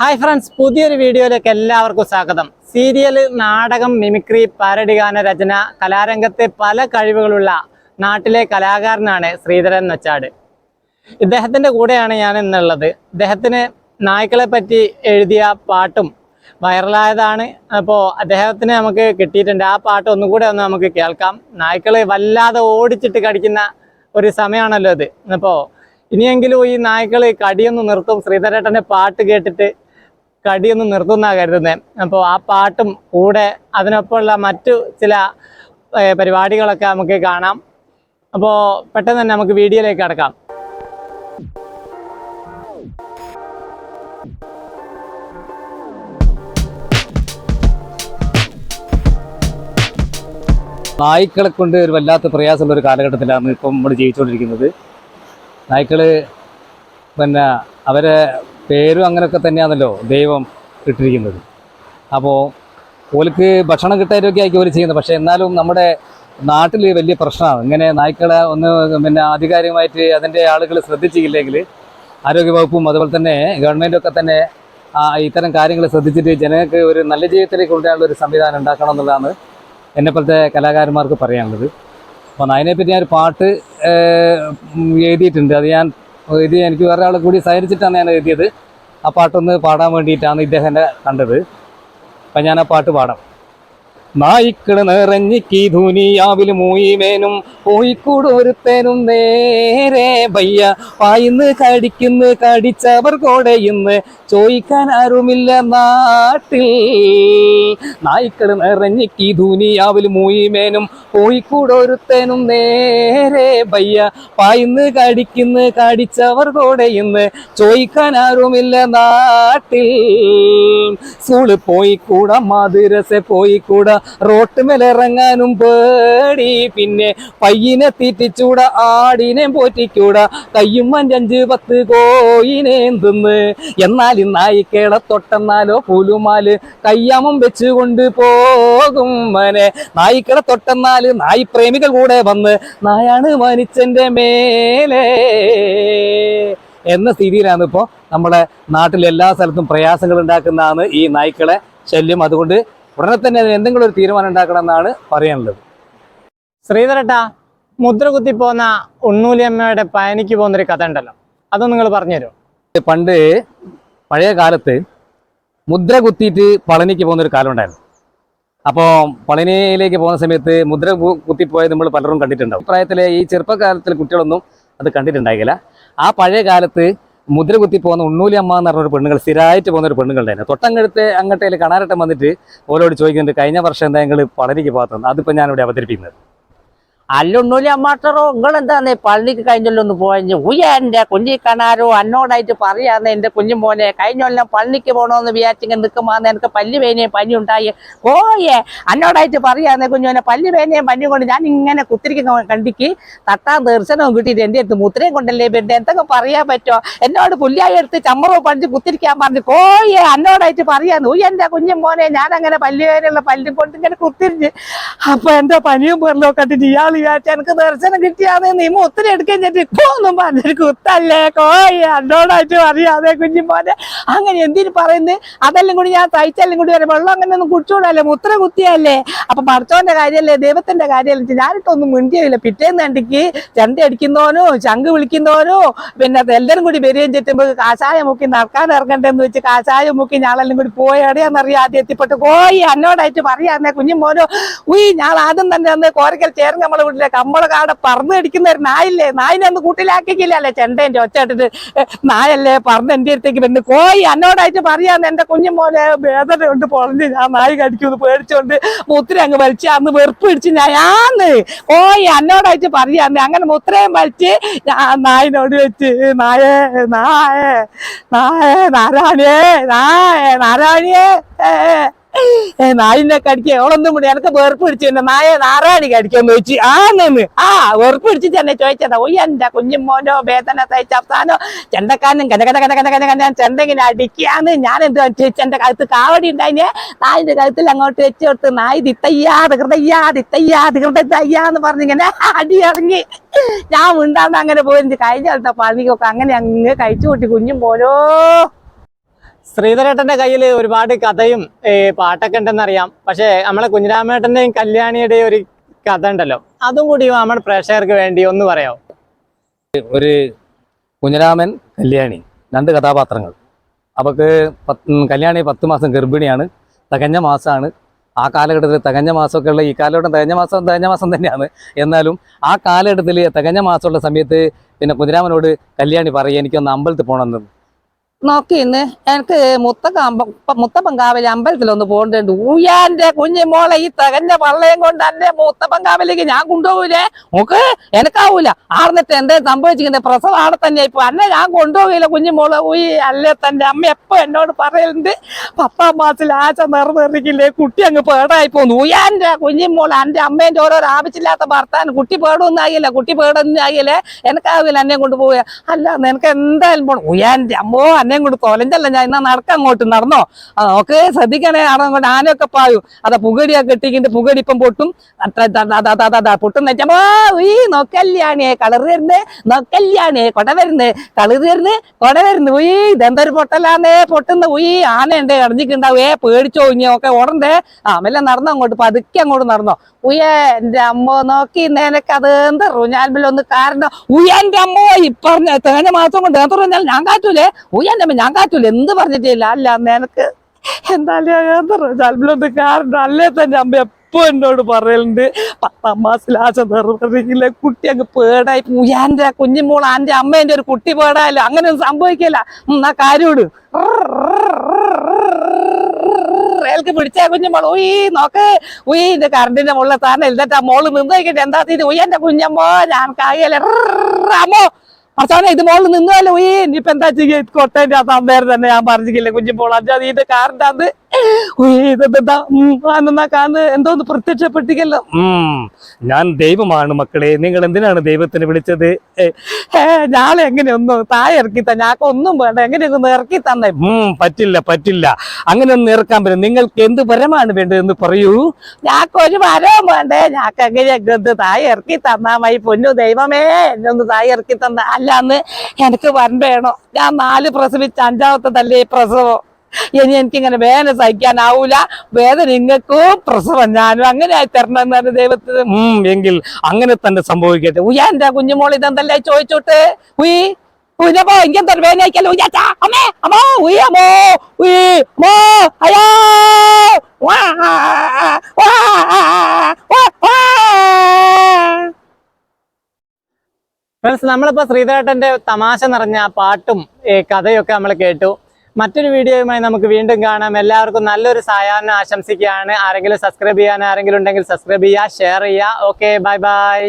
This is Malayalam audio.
ഹായ് ഫ്രണ്ട്സ് പുതിയൊരു വീഡിയോയിലേക്ക് എല്ലാവർക്കും സ്വാഗതം. സീരിയൽ നാടകം മിമിക്രി പാരഡി ഗാന രചന കലാരംഗത്തെ പല കഴിവുകളുള്ള നാട്ടിലെ കലാകാരനാണ് ശ്രീധരൻ നച്ചാട്. ഇദ്ദേഹത്തിന്റെ കൂടെയാണ് ഞാൻ ഇന്നുള്ളത്. ഇദ്ദേഹത്തിന് നായ്ക്കളെ പറ്റി എഴുതിയ പാട്ടും വൈറലായതാണ്. അപ്പോൾ അദ്ദേഹത്തിന് നമുക്ക് കിട്ടിയിട്ടുണ്ട്. ആ പാട്ട് ഒന്നുകൂടെ ഒന്ന് നമുക്ക് കേൾക്കാം. നായ്ക്കളെ വല്ലാതെ ഓടിച്ചിട്ട് കടിക്കുന്ന ഒരു സമയമാണല്ലോ ഇത്. അപ്പോൾ ഇനിയെങ്കിലും ഈ നായ്ക്കൾ കടിയൊന്ന് നിർത്തും. ശ്രീധരേട്ടന്റെ പാട്ട് കേട്ടിട്ട് കടിയൊന്ന് നിർത്തുന്ന കരുതുന്നത് അപ്പോൾ ആ പാട്ടും കൂടെ അതിനൊപ്പമുള്ള മറ്റു ചില പരിപാടികളൊക്കെ നമുക്ക് കാണാം. അപ്പോൾ പെട്ടെന്ന് തന്നെ നമുക്ക് വീഡിയോയിലേക്ക് കടക്കാം. നായ്ക്കളെ കൊണ്ട് ഒരു വല്ലാത്ത പ്രയാസമുള്ള ഒരു കാലഘട്ടത്തിലാണ് ഇപ്പം നമ്മൾ ജീവിച്ചുകൊണ്ടിരിക്കുന്നത്. നായ്ക്കൾ പിന്നെ അവരെ പേരും അങ്ങനെയൊക്കെ തന്നെയാണല്ലോ ദൈവം ഇട്ടിരിക്കുന്നത്. അപ്പോൾ ഓലിക്ക് ഭക്ഷണം കിട്ടാനൊക്കെ ആയിരിക്കും ഓൽ ചെയ്യുന്നത്. പക്ഷേ എന്നാലും നമ്മുടെ നാട്ടിൽ വലിയ പ്രശ്നമാണ്. ഇങ്ങനെ നായ്ക്കളെ ഒന്ന് പിന്നെ ആധികാരികമായിട്ട് അതിന്റെ ആളുകൾ ശ്രദ്ധിച്ചില്ലെങ്കിൽ ആരോഗ്യവകുപ്പും അതുപോലെ തന്നെ ഗവൺമെന്റൊക്കെ തന്നെ ആ, ഇത്തരം കാര്യങ്ങൾ ശ്രദ്ധിച്ചിട്ട് ജനങ്ങൾക്ക് ഒരു നല്ല ജീവിതത്തിലേക്ക് കൊണ്ടുവരാനുള്ള ഒരു സംവിധാനം ഉണ്ടാക്കണം എന്നുള്ളതാണ് എന്നെപ്പോലത്തെ കലാകാരന്മാർക്ക് പറയാനുള്ളത്. അപ്പോൾ അതിനെപ്പറ്റി ഞാൻ ഒരു പാട്ട് എഴുതിയിട്ടുണ്ട്. അത് ഞാൻ എഴുതി എനിക്ക് വേറെ ആളെ കൂടി സഹകരിച്ചിട്ടാണ് ഞാൻ എഴുതിയത്. ആ പാട്ടൊന്ന് പാടാൻ വേണ്ടിയിട്ടാണ് ഇദ്ദേഹം കണ്ടത്. അപ്പം ഞാൻ ആ പാട്ട് പാടാം. നായിക്കൾ നിറഞ്ഞിക്കി ധുനിയാവിൽ മൂയിമേനും പോയിക്കൂടൊരുത്തേനും നേരെ ബയ്യ പായിന്ന് കടിക്കുന്നു കടിച്ചവർ കൂടെ ഇന്ന് ചോദിക്കാൻ ആരുമില്ല നാട്ടിൽ. നായ്ക്കൾ നിറഞ്ഞിക്കി ധുനിയാവിൽ മൂയിമേനും പോയിക്കൂടൊരുത്തേനും നേരെ ബയ്യ പായിന്ന് കടിക്കുന്നു കടിച്ചവർ കൂടെ ഇന്ന് ചോദിക്കാൻ ആരുമില്ല നാട്ടിൽ. സ്കൂൾ പോയിക്കൂടാ മധുരസെ പോയിക്കൂടാ റോട്ടുമേലിറങ്ങാനും പേടി. പിന്നെ പയ്യനെ തീറ്റിച്ചൂടാ ആടിനെ പോറ്റിക്കൂടാ. കയ്യും അഞ്ച് പത്ത് കോയിനെ തിന്ന് എന്നാൽ ഇന്നായി നായിക്കേളെ തൊട്ടെന്നാലോ പുലുമാൽ കയ്യാമം വെച്ചുകൊണ്ട് പോകും മനെ. നായിക്കളെ തൊട്ടെന്നാൽ നായി പ്രേമികൾ കൂടെ വന്ന് നായാണ് മനുഷ്യന്റെ മേലെ എന്ന സ്ഥിതിയിലാണ് ഇപ്പോൾ നമ്മുടെ നാട്ടിൽ എല്ലാ സ്ഥലത്തും പ്രയാസങ്ങൾ ഉണ്ടാക്കുന്നതാണ് ഈ നായ്ക്കളെ ശല്യം. അതുകൊണ്ട് ഉടനെ തന്നെ അതിന് എന്തെങ്കിലും ഒരു തീരുമാനം ഉണ്ടാക്കണം എന്നാണ് പറയാനുള്ളത്. ശ്രീധരട്ട മുദ്ര കുത്തി പോകുന്ന ഉണ്ണൂലിയമ്മയുടെ പയനിക്ക് പോകുന്നൊരു കഥ ഉണ്ടല്ലോ. അതൊന്നും നിങ്ങൾ പറഞ്ഞുതരുമോ? പണ്ട് പഴയ കാലത്ത് മുദ്ര കുത്തിയിട്ട് പളനിക്ക് പോകുന്ന ഒരു കാലം ഉണ്ടായിരുന്നു. അപ്പോൾ പളനിയിലേക്ക് പോകുന്ന സമയത്ത് മുദ്ര കുത്തിപ്പോയത് നമ്മൾ പലരും കണ്ടിട്ടുണ്ടാവും. പ്രായത്തിലെ ഈ ചെറുപ്പകാലത്തിലെ കുട്ടികളൊന്നും അത് കണ്ടിട്ടുണ്ടായില്ല. ആ പഴയ കാലത്ത് മുദ്ര കുത്തി പോകുന്ന ഉണ്ണൂലി അമ്മ എന്ന് പറഞ്ഞ ഒരു പെണ്ണുങ്ങൾ സ്ഥിരമായിട്ട് പോകുന്ന ഒരു പെണ്ണുങ്ങളുണ്ടായിരുന്നു തൊട്ടങ്ങടുത്ത് അങ്ങോട്ടേൽ കണാരട്ടം വന്നിട്ട് ഓരോട് ചോദിക്കുന്നുണ്ട് കഴിഞ്ഞ വർഷം എന്താ ഞങ്ങൾ പളരിക്ക് പോകാത്തത്? അതിപ്പോൾ ഞാനിവിടെ അവതരിപ്പിക്കുന്നത്. അല്ലൊന്നുമില്ല അമ്മാട്ടറോ നിങ്ങളെന്താന്നേ പള്ളിക്ക് കഴിഞ്ഞല്ലോ ഒന്ന് പോയഞ്ഞ് കുഞ്ഞി കണാരോ അന്നോടായിട്ട് പറയാന്ന് എന്റെ കുഞ്ഞു മോനെ കഴിഞ്ഞൊല്ലം പള്ളിക്ക് പോണോന്ന് വിചാരിച്ചിങ്ങനെ നിൽക്കുമ്പോന്ന് എനിക്ക് പല്ല് വേനയും പനി ഉണ്ടായി. ഓയേ അന്നോടായിട്ട് പറയാന്ന് കുഞ്ഞോനെ പല്ല് വേനയും പനി കൊണ്ട് ഞാൻ ഇങ്ങനെ കുത്തിരിക്കുന്ന കണ്ടിക്ക്. തട്ടാൻ ദർശനവും കിട്ടിയിട്ട് എന്റെ അടുത്ത് മുത്രയും കൊണ്ടല്ലേ പിന്നെ എന്തൊക്കെ പറയാൻ പറ്റോ എന്നോട് പുല്ലിയായി എടുത്ത് ചമ്മറോ പണിച്ച് കുത്തിരിക്കാൻ പറഞ്ഞു പോയെ അന്നോടായിട്ട് പറയാന്ന്. കുഞ്ഞു മോനെ ഞാൻ അങ്ങനെ പല്ല് വേനയുള്ള പല്ലും കൊണ്ട് ഇങ്ങനെ കുത്തിരിഞ്ഞ്. അപ്പൊ എന്റെ പനിയും പേരിലോ കണ്ടിട്ട് ഇയാൾ വിചാരിച്ച എനിക്ക് ദർശനം കിട്ടിയാതെ നീ ഒത്തിരി എടുക്കുകയും ചെയ്തിട്ട് ഇപ്പൊ ഒന്നും പറഞ്ഞൊരു കുത്തല്ലേ കോയി എന്നോടായിട്ട് അറിയാതെ കുഞ്ഞിമോനെ. അങ്ങനെ എന്തിനു പറയുന്നത് അതെല്ലാം കൂടി ഞാൻ തയ്ച്ചെല്ലാം കൂടി വരെ വെള്ളം അങ്ങനെ ഒന്നും കുടിച്ചുകൂടല്ലേ? മുത്ര കുത്തിയല്ലേ? അപ്പൊ പഠിച്ചോന്റെ കാര്യമല്ലേ ദൈവത്തിന്റെ കാര്യമല്ലേ ഞാനിട്ടൊന്നും മിണ്ടിയില്ല. പിറ്റേന്ന് കണ്ടിക്ക് ചെണ്ട അടിക്കുന്നവനോ ചങ്ക് വിളിക്കുന്നവനോ പിന്നെ എല്ലാരും കൂടി വരികയും ചെറ്റുമ്പോ കാശായ മുക്കി നടക്കാൻ ഇറങ്ങണ്ടെന്ന് വെച്ച് കാശായ മുക്കി ഞാളെല്ലാം കൂടി പോയി എവിടെയാന്നറിയാം ആദ്യം എത്തിപ്പെട്ട്. കോയി എന്നോടായിട്ട് പറയാന്നേ കുഞ്ഞുമോനോ. ഉയ് ഞാൻ ആദ്യം തന്നെ അന്ന് കോരക്കൽ ചേർന്ന് നമ്മളെ വീട്ടിലെ കമ്പള കാട് പറന്ന് അടിക്കുന്ന ഒരു നായില്ലേ? നായിനെ ഒന്ന് കൂട്ടിലാക്കിക്കില്ലല്ലേ ചെണ്ടേന്റെ ഒച്ച ഇട്ടിട്ട് നായല്ലേ പറന്ന് എന്റെ അടുത്തേക്ക് വന്ന് കോയി എന്നോടായിട്ട് പറയാന്ന് എന്റെ കുഞ്ഞുമോനെ വേദന കൊണ്ട് പൊളഞ്ഞ് ഞാൻ നായി കടിക്കുന്നു പേടിച്ചോണ്ട് മുത്തിരി അങ്ങ് വലിച്ച് അന്ന് വെറുപ്പ് പിടിച്ച് ഞാൻ ആന്ന് കോയി എന്നോടായിട്ട് പറയാന്ന് അങ്ങനെ മുത്രയും വലിച്ച് ഞാൻ നായിനോട് വെച്ച് നായേ നായേ നായേ നാരായണിയേ നായേ നാരായണിയേ നായിനെ കടിക്കുക എവളൊന്നും കൂടി എനക്ക് വെറുപ്പ് പിടിച്ചു എന്നെ നായ നാരായണി ചോദിച്ചു ആ നിന്ന് ആ വെറുപ്പ് പിടിച്ചിട്ട് എന്നെ ചോദിച്ചതാ ഒയ്യ എന്റെ കുഞ്ഞുമോനോ വേദന തയ്ച്ച അവസാനോ? ചെണ്ടക്കാരനും കന കന കന കന കന ചെണ്ടങ്ങനെ അടിക്കാന്ന് ഞാൻ എന്തോ ചോദിച്ചു? എന്റെ കഴുത്ത് കാവടി ഉണ്ടായിനെ. നായിന്റെ കഴുത്തിൽ അങ്ങോട്ട് വെച്ച് കൊടുത്ത് നായി ദിത്തയ്യാ ഹൃദയ്യാ ദിത്തയ്യാ ഹൃദയ്യാന്ന് പറഞ്ഞിങ്ങനെ അടി ഇറങ്ങി ഞാൻ ഉണ്ടാന്ന് അങ്ങനെ പോയിരുന്നു കഴിഞ്ഞ കാലത്തെ പണിക്കൊക്കെ അങ്ങനെ അങ്ങ് കഴിച്ചു കൂട്ടി കുഞ്ഞും പോലോ ശ്രീധരേട്ടന്റെ കയ്യിൽ ഒരുപാട് കഥയും പാട്ടൊക്കെ ഉണ്ടെന്നറിയാം. പക്ഷേ നമ്മളെ കുഞ്ഞിരാമേട്ടന്റെയും കല്യാണിയുടെയും ഒരു കഥ ഉണ്ടല്ലോ. അതും കൂടി നമ്മുടെ പ്രേക്ഷകർക്ക് വേണ്ടി ഒന്ന് പറയാം ഒരു കുഞ്ഞിരാമൻ കല്യാണി രണ്ട് കഥാപാത്രങ്ങൾ. അവക്ക് കല്യാണി പത്ത് മാസം ഗർഭിണിയാണ് തികഞ്ഞ മാസമാണ് ആ കാലഘട്ടത്തിൽ തികഞ്ഞ മാസമൊക്കെ ഉള്ള ഈ കാലഘട്ടം തികഞ്ഞ മാസം തികഞ്ഞ മാസം തന്നെയാണ്. എന്നാലും ആ കാലഘട്ടത്തിൽ തികഞ്ഞ മാസമുള്ള സമയത്ത് പിന്നെ കുഞ്ഞിരാമനോട് കല്യാണി പറയും എനിക്കൊന്ന് അമ്പലത്തിൽ പോകണമെന്ന് നോക്കി ഇന്ന് എനിക്ക് മുത്തക്കാമ്പ അമ്പലത്തിൽ ഒന്ന് പോകണ്ടുണ്ട് ഊയാന്റെ കുഞ്ഞിമോളെ ഈ തകഞ്ഞ പള്ളയും കൊണ്ട് എന്റെ മുത്തപ്പങ്കാവിലേക്ക് ഞാൻ കൊണ്ടുപോകൂലേ? നോക്ക് എനക്കാവൂല. ആർന്നിട്ട് എന്തേ സംഭവിച്ചിരിക്കുന്നത് പ്രസവം തന്നെ ഇപ്പൊ. അന്നെ ഞാൻ കൊണ്ടുപോകില്ല കുഞ്ഞിമോളെ ഊയി അല്ലേ തന്റെ അമ്മ എപ്പോ എന്നോട് പറയുന്നുണ്ട് പത്താം മാസത്തിൽ ആച്ച നിറന്നിരിക്കില്ലേ കുട്ടി അങ്ങ് പേടായി പോന്നു ഊയാന്റെ കുഞ്ഞിമോളെ അന്റെ അമ്മേന്റെ ഓരോ ആവശ്യമില്ലാത്ത ഭർത്താൻ കുട്ടി പേടൊന്നും ആയില്ല. കുട്ടി പേടൊന്നും ആയില്ലേ. എനക്കാവില്ല എന്നെ കൊണ്ടുപോവുക. അല്ല നിനക്ക് എന്തായാലും പോണം. ഊയാന്റെ അമ്മോ എന്നെയും കൊണ്ട് കൊലഞ്ചല്ല. ഞാൻ എന്നാ നടക്ക അങ്ങോട്ട് നടന്നോ? ഒക്കെ ശ്രദ്ധിക്കണേ. അവിടെ അങ്ങോട്ട് ആനയൊക്കെ പായു. അതാ പുകടിയൊക്കെ ഇട്ടിക്കിന്റെ പുകടി ഇപ്പം പൊട്ടും. അത്ര ദാ ദാ ദാ ദാ ദാ ദാ പൊട്ടും വെച്ചമ്മോ ഈ നൊക്കല്യാണിയെ കളർ വരുന്നേ നൊക്കല്യാണിയെ കൊട വരുന്നേ കളർ വരുന്നേ കൊട വരുന്നു ഉയ് ഇതെന്തൊരു പൊട്ടലാന്നേ പൊട്ടുന്ന ഉയ് ആനയുണ്ട് ഏ പേടിച്ചോ ഇനി ഒക്കെ ഓടണ്ടേ? ആ മെല്ലെ നടന്നോ അങ്ങോട്ട് പതുക്കെ അങ്ങോട്ട് നടന്നോ. ഉയ്യേ എന്റെ അമ്മ നോക്കി നിനക്ക് അത് എന്താ ഒന്ന് കാരണം ഉയ്യന്റെ അമ്മോ ഇപ്പറഞ്ഞ തേങ്ങ മാത്രം കൊണ്ട് എന്താ പറഞ്ഞാൽ ഞാൻ കാറ്റൂലേ? ഉയ്യന്റെ അമ്മ ഞാൻ കാറ്റൂല. എന്ത് പറഞ്ഞിട്ടില്ല? അല്ല നിനക്ക് എന്തായാലും കാരണം അല്ലേ തന്നെ അമ്മ എപ്പോ എന്നോട് പറയലുണ്ട്. പത്താം മാസത്തിലാശ നിർവഹിക്കില്ല കുട്ടി അങ്ങ് പേടായി ഉയ്യാന്റെ കുഞ്ഞിമോൾ ആന്റെ അമ്മേന്റെ ഒരു കുട്ടി പേടായല്ലോ. അങ്ങനെ ഒന്നും സംഭവിക്കില്ല. എന്നാ കാര്യോട്? റേൽക്ക് പിടിച്ചാ കുഞ്ഞുമോൾ. ഉയ് നോക്ക്. ഉയ് എന്റെ കറണ്ടിന്റെ മുകളിലെ താരനെ എന്നിട്ട് ആ മോൾ നിന്ന് നോക്കിട്ട് എന്താ തീരു ഉയ് എന്റെ കുഞ്ഞമ്മോ ഞാൻ കായല്ലേ അമ്മോ. അച്ഛനെ ഇത് മോളിൽ നിന്നല്ലോ ഈ ഇനിയിപ്പോ എന്താ ചെയ്യുക കൊട്ടേന്റെ ആ തന്നേരം തന്നെ ഞാൻ പറഞ്ഞില്ലേ അച്ഛാ നീ ഇത് കാറിന്റെ അത് കാന്ന് എന്തോന്ന് പ്രത്യക്ഷപ്പെട്ടിക്കല്ലോ ഞാൻ ദൈവമാണ് മക്കളെ. നിങ്ങൾ എന്തിനാണ് ദൈവത്തിന് വിളിച്ചത്? ഞാളെ എങ്ങനെ ഒന്ന് താഴെ ഇറക്കി തന്നെ ഞാക്ക് ഒന്നും വേണ്ട. എങ്ങനെയൊക്കെ ഒന്ന് ഇറക്കി തന്നെ. പറ്റില്ല പറ്റില്ല. അങ്ങനെ ഒന്നും ഇറക്കാൻ പറ്റും. നിങ്ങൾക്ക് എന്ത് വരമാണ് വേണ്ടതെന്ന് പറയൂ. ഞാക്ക് ഒരു വരവും വേണ്ടേ. ഞാക്ക് എങ്ങനെയൊക്കെ എന്ത് താഴെ ഇറക്കി തന്നാ മതി. പൊന്നു ദൈവമേ എന്നെ ഒന്ന് താഴെ ഇറക്കി തന്ന. അല്ലാന്ന് എനിക്ക് വരണ്ടേണോ? ഞാൻ നാല് പ്രസവിച്ച അഞ്ചാമത്തെ തല്ലേ പ്രസവം. ഇനി എനിക്കിങ്ങനെ വേദന സഹിക്കാനാവൂല. വേദന നിങ്ങൾക്കും പ്രസവം ഞാനും അങ്ങനെ ആയി തരണം എന്നാണ് ദൈവത്തിന് എങ്കിൽ അങ്ങനെ തന്നെ സംഭവിക്കട്ടെ. ഉയ്യാ എന്റെ കുഞ്ഞുമോൾ ഇതെന്തല്ലേ ചോദിച്ചോട്ടെ ഉയ് ഉയ്യപ്പോ ഇങ്ങനത്തെ ഒരു വേദന അയക്കല്ലോ ഉയ്യാച്ചാ അമ്മേ അമ്മോ ഉയ്യമോ ഉയ്യമോ അയ്യോ ഫ്രണ്ട്സ് നമ്മളിപ്പോൾ ശ്രീധരേട്ടന്റെ തമാശ നിറഞ്ഞ പാട്ടും കഥയൊക്കെ നമ്മൾ കേട്ടു. മറ്റൊരു വീഡിയോയുമായി നമുക്ക് വീണ്ടും കാണാം. എല്ലാവർക്കും നല്ലൊരു സായാഹ്നം ആശംസിക്കുകയാണ്. ആരെങ്കിലും സബ്സ്ക്രൈബ് ചെയ്യാൻ ആരെങ്കിലും ഉണ്ടെങ്കിൽ സബ്സ്ക്രൈബ് ചെയ്യുക ഷെയർ ചെയ്യുക. Okay bye bye